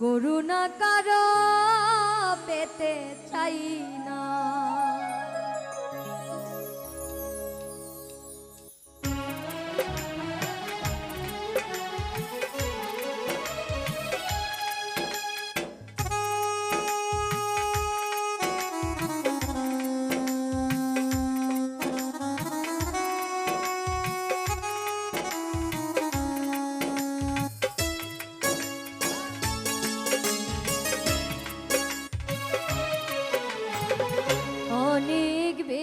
করুণা কারও পেতে চাই না।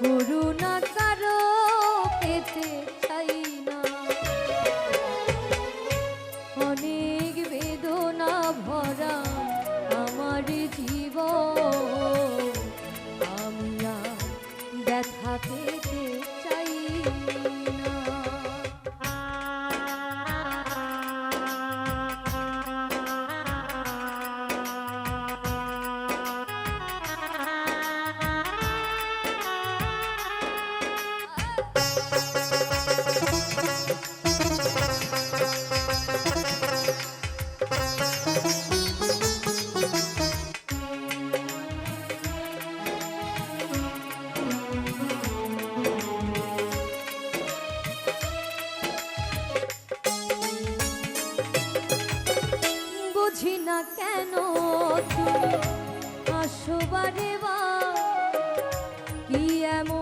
করুণা কারও পেতে চাই না। অনেক বেদনা ভরা আমার জীব আমি আর আসবারে বা কি এমন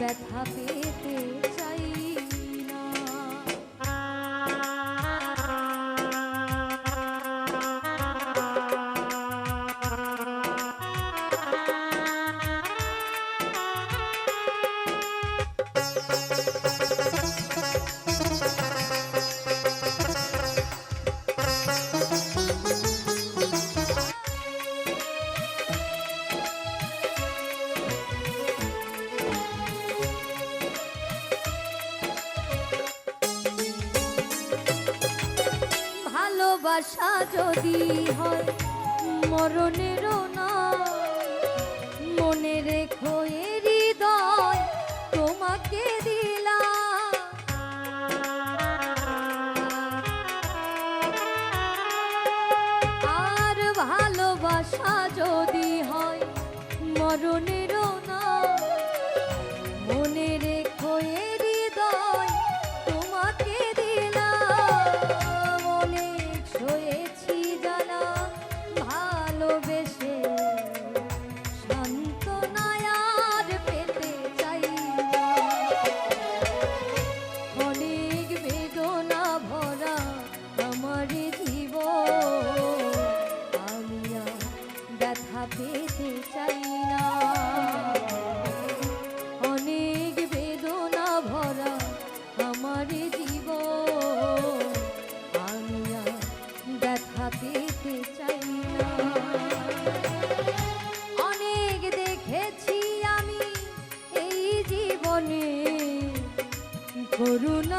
ব্যথা পেতে ভালোবাসা যদি হয় মরণেরও না মনে রেখো হৃদয় তোমাকে দিলাম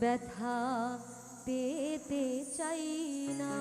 व्यथा पेते चाइना